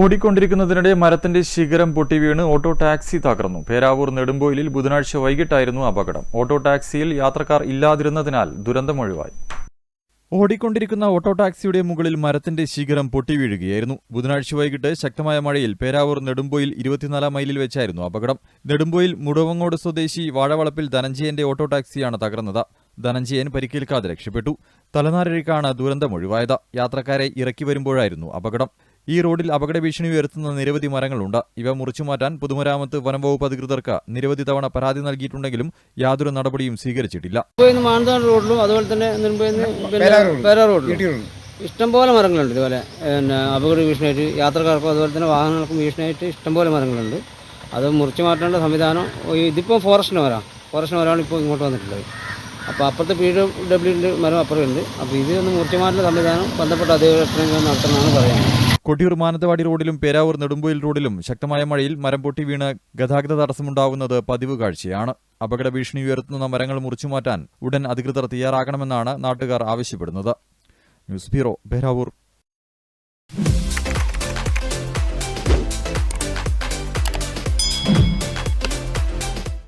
ഓടിക്കൊണ്ടിരിക്കുന്നതിനിടെ മരത്തിന്റെ ശിഖരം പൊട്ടി വീണ് ഓട്ടോ ടാക്സി തകർന്നു. പേരാവൂർ നെടുമ്പോയിലിൽ ബുധനാഴ്ച വൈകിട്ടായിരുന്നു അപകടം. ഓട്ടോ ടാക്സിയിൽ യാത്രക്കാർ ഇല്ലാതിരുന്നതിനാൽ ദുരന്തം ഒഴിവായി. ഓടിക്കൊണ്ടിരിക്കുന്ന ഓട്ടോ ടാക്സിയുടെ മുകളിൽ മരത്തിന്റെ ശിഖരം പൊട്ടി വീഴുകയായിരുന്നു. ബുധനാഴ്ച വൈകിട്ട് ശക്തമായ മഴയിൽ പേരാവൂർ നെടുമ്പോയിൽ ഇരുപത്തിനാലാം മൈലിൽ വെച്ചായിരുന്നു അപകടം. നെടുമ്പോയിൽ മുടവങ്ങോട് സ്വദേശി വാഴവളപ്പിൽ ധനഞ്ജയന്റെ ഓട്ടോ ടാക്സിയാണ് തകർന്നത്. ധനഞ്ജയൻ പരിക്കേൽക്കാതെ രക്ഷപ്പെട്ടു. തലനാരിഴക്കാണ് ദുരന്തമൊഴിവായത് യാത്രക്കാരെ ഇറക്കി വരുമ്പോഴായിരുന്നു അപകടം. ഈ റോഡിൽ അപകട ഭീഷണി ഉയർത്തുന്ന നിരവധി മരങ്ങളുണ്ട്. ഇവ മുറിച്ചുമാറ്റാൻ പൊതുമരാമത്ത് വനംവകുപ്പ് അധികൃതർക്ക് നിരവധി തവണ പരാതി നൽകിയിട്ടുണ്ടെങ്കിലും യാതൊരു നടപടിയും സ്വീകരിച്ചിട്ടില്ല. മാനന്തവാടി റോഡിലും അതുപോലെ തന്നെ ഇഷ്ടംപോലെ മരങ്ങളുണ്ട് ഇതുപോലെ. പിന്നെ അപകട ഭീഷണിയായിട്ട് യാത്രക്കാർക്കും അതുപോലെ തന്നെ വാഹനങ്ങൾക്കും ഭീഷണിയായിട്ട് ഇഷ്ടംപോലെ മരങ്ങളുണ്ട്. അത് മുറിച്ചു മാറ്റേണ്ട സംവിധാനം ഇതിപ്പോൾ ഫോറസ്റ്റിന് വരാം ഫോറസ്റ്റിന് വരാണ് ഇപ്പോൾ ഇങ്ങോട്ട് വന്നിട്ടുള്ളത്. അപ്പോൾ അപ്പുറത്തെ പി ഡബ്ല്യുന്റെ മരം അപ്പുറമുണ്ട് അപ്പോൾ ഇത് ഒന്ന് മുറിച്ചു മാറ്റേണ്ട സംവിധാനം ബന്ധപ്പെട്ട അധികൃതർ നടത്തണമെന്നാണ് പറയുന്നത്. കൊട്ടിയൂർ മാനന്തവാടി റോഡിലും പേരാവൂർ നെടുമ്പോയിൽ റോഡിലും ശക്തമായ മഴയിൽ മരം പൊട്ടി വീണ് ഗതാഗത തടസ്സമുണ്ടാവുന്നത് പതിവ് കാഴ്ചയാണ്. അപകട ഭീഷണി ഉയർത്തുന്ന മരങ്ങൾ മുറിച്ചുമാറ്റാൻ ഉടൻ അധികൃതർ തയ്യാറാകണമെന്നാണ് നാട്ടുകാർ ആവശ്യപ്പെടുന്നത്. News bureau Peravoor.